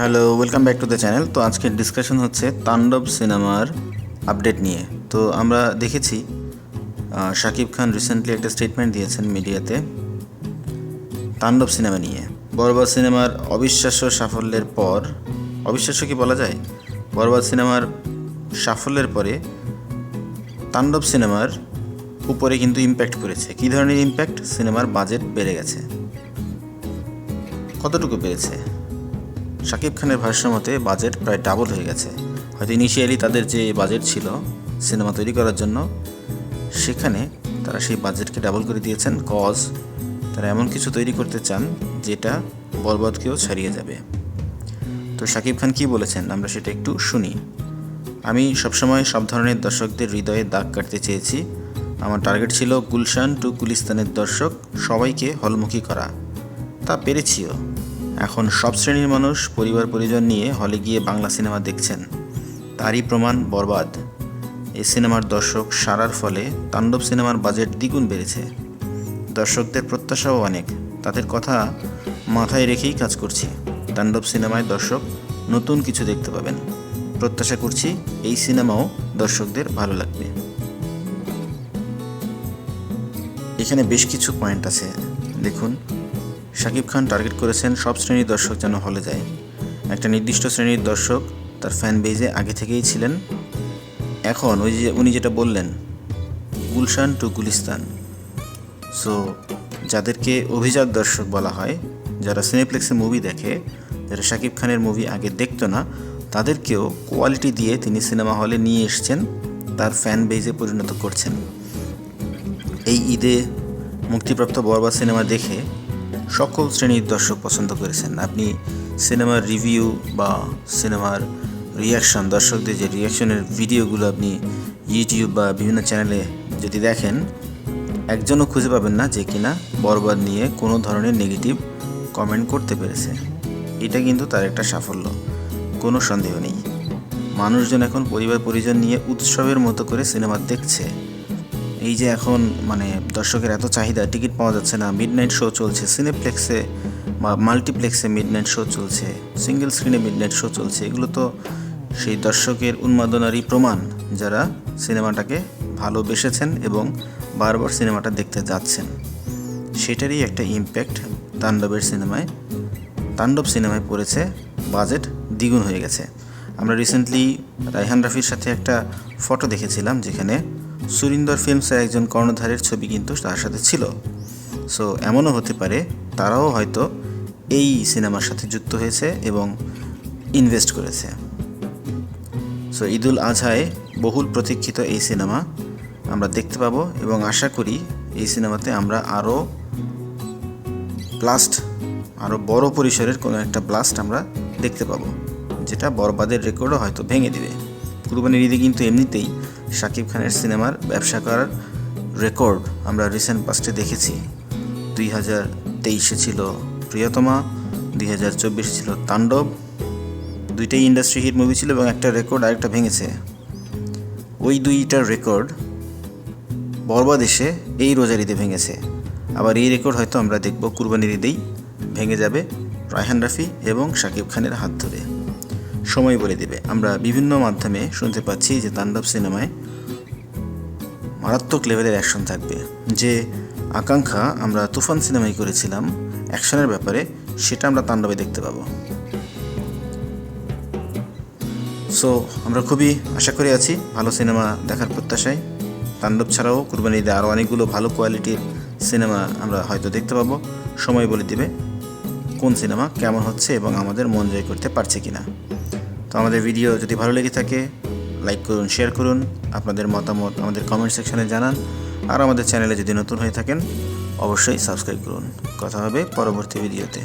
Hello welcome back to the channel তো আজকের discussion হচ্ছে তাণ্ডব সিনেমার আপডেট নিয়ে। তো আমরা দেখেছি শাকিব খান রিসেন্টলি একটা স্টেটমেন্ট দিয়েছেন মিডিয়াতে তাণ্ডব সিনেমা নিয়ে। বরবাদ সিনেমার অবিশ্বাস্য সাফল্যের পর, অবিশ্বাস্য কি বলা যায়? বরবাদ সিনেমার সাফল্যের পরে তাণ্ডব সিনেমার উপরে কিন্তু ইম্প্যাক্ট করেছে। কী ধরনের ইম্প্যাক্ট সিনেমার বাজেট বেড়ে গেছে। কতটুকু বেড়েছে? শাকিব খানের ভাষ্য মতে বাজেট প্রায় ডাবল হয়ে গেছে। হয়তো ইনিশিয়ালি তাদের যে বাজেট ছিল সিনেমা তৈরি করার জন্য, সেখানে তারা সেই বাজেটকে ডাবল করে দিয়েছেন। কজ তারা এমন কিছু তৈরি করতে চান যেটা বরবাদকেও ছাড়িয়ে যাবে। তো শাকিব খান কি বলেছেন? আমরা সেটা একটু শুনি। আমি সবসময় সব ধরনের দর্শকদের হৃদয়ে দাগ কাটতে চেয়েছি। আমার টার্গেট ছিল গুলশান টু গুলিস্তানের দর্শক সবাইকে হলমুখী করা। তা পেরেছিও। এখন সব শ্রেণির মানুষ পরিবার পরিজন নিয়ে হলে গিয়ে বাংলা সিনেমা দেখছেন। তারই প্রমাণ বরবাদ। এই সিনেমার দর্শক সারার ফলে তাণ্ডব সিনেমার বাজেট দ্বিগুণ বেড়েছে। দর্শকদের প্রত্যাশাও অনেক। তাদের কথা মাথায় রেখেই কাজ করছি। তাণ্ডব সিনেমায় দর্শক নতুন কিছু দেখতে পাবেন। প্রত্যাশা করছি এই সিনেমাও দর্শকদের ভালো লাগবে। এখানে বেশ কিছু পয়েন্ট আছে। দেখুন। শাকিব খান টার্গেট করেছেন সব শ্রেণির দর্শক যেন হলে যায়। একটা নির্দিষ্ট শ্রেণির দর্শক তার ফ্যান বেজে আগে থেকেই ছিলেন। এখন ওই যে উনি যেটা বললেন, গুলশান টু গুলিস্তান। সো যাদেরকে অভিজাত দর্শক বলা হয়, যারা সিনেপ্লেক্সে মুভি দেখে, যারা শাকিব খানের মুভি আগে দেখতো না, তাদেরকেও কোয়ালিটি দিয়ে তিনি সিনেমা হলে নিয়ে এসছেন, তার ফ্যান বেজে পরিণত করছেন। এই ঈদে মুক্তিপ্রাপ্ত বরবাদ সিনেমা দেখে সকল শ্রেণির দর্শক পছন্দ করেছেন। আপনি সিনেমার রিভিউ বা সিনেমার রিয়াকশন দর্শকদের যে রিয়াকশনের ভিডিওগুলো আপনি ইউটিউব বা বিভিন্ন চ্যানেলে যদি দেখেন, একজনও খুঁজে পাবেন না যে কিনা বরবাদ নিয়ে কোনো ধরনের নেগেটিভ কমেন্ট করতে পেরেছে। এটা কিন্তু তার একটা সাফল্য। কোনো সন্দেহ নেই। মানুষজন এখন পরিবার পরিজন নিয়ে উৎসবের মতো করে সিনেমা দেখছে। এই যে এখন মানে দর্শকের এত চাহিদা, টিকিট পাওয়া যাচ্ছে না মিড নাইট শো চলছে সিনেপ্লেক্সে বা মাল্টিপ্লেক্সে মিড নাইট শো চলছে সিঙ্গেল স্ক্রিনে মিড নাইট শো চলছে, এগুলো তো সেই দর্শকের উন্মাদনারই প্রমাণ যারা সিনেমাটাকে ভালোবেসেছেন এবং বারবার সিনেমাটা দেখতে যাচ্ছেন। সেটারই একটা ইম্প্যাক্ট তাণ্ডবের সিনেমায়, তাণ্ডব সিনেমায় পড়েছে বাজেট দ্বিগুণ হয়ে গেছে। আমরা রিসেন্টলি রায়হান রাফির সাথে একটা ফটো দেখেছিলাম, যেখানে সুরিন্দর ফিল্মসের একজন কর্ণধারের ছবি কিন্তু তার সাথে ছিল। সো এমনও হতে পারে তারাও হয়তো এই সিনেমার সাথে যুক্ত হয়েছে এবং ইনভেস্ট করেছে। সো ঈদুল আজহায় বহুল প্রতীক্ষিত এই সিনেমা আমরা দেখতে পাবো এবং আশা করি এই সিনেমাতে আমরা আরও ব্লাস্ট আরও বড় পরিসরের কোনো একটা ব্লাস্ট আমরা দেখতে পাবো, যেটা বরবাদের রেকর্ডও হয়তো ভেঙে দিবে। কুরবানির ঈদে কিন্তু এমনিতেই শাকিব খানের সিনেমার ব্যবসা করার রেকর্ড আমরা রিসেন্ট পাস্টে দেখেছি। দুই হাজার তেইশে ছিল প্রিয়তমা, দুই হাজার চব্বিশে ছিল তাণ্ডব। দুইটাই ইন্ডাস্ট্রি হিট মুভি ছিল এবং একটা রেকর্ড আরেকটা ভেঙেছে। ওই দুইটার রেকর্ড বরবাদ এসে এই রোজার ঈদে ভেঙেছে। আবার এই রেকর্ড হয়তো আমরা দেখব কুরবানির ঈদেই ভেঙে যাবে রায়হান রাফি এবং শাকিব খানের হাত ধরে। সময় বলে দেবে। আমরা বিভিন্ন মাধ্যমে শুনতে পাচ্ছি যে তাণ্ডব সিনেমায় মারাত্মক লেভেলের অ্যাকশন থাকবে। যে আকাঙ্ক্ষা আমরা তুফান সিনেমায় করেছিলাম অ্যাকশনের ব্যাপারে সেটা আমরা তাণ্ডবে দেখতে পাবো। সো আমরা খুবই আশা করে আছি ভালো সিনেমা দেখার প্রত্যাশায়। তাণ্ডব ছাড়াও কুরবানি ঈদে আরও অনেকগুলো ভালো কোয়ালিটির সিনেমা আমরা হয়তো দেখতে পাবো। সময় বলে দিবে কোন সিনেমা কেমন হচ্ছে এবং আমাদের মন জয় করতে পারছে কিনা। আমাদের ভিডিও যদি ভালো লেগে থাকে লাইক করুন শেয়ার করুন, আপনাদের মতামত আমাদের কমেন্ট সেকশনে জানান, আর আমাদের চ্যানেলে যদি নতুন হয়ে থাকেন, অবশ্যই সাবস্ক্রাইব করুন। কথা হবে পরবর্তী ভিডিওতে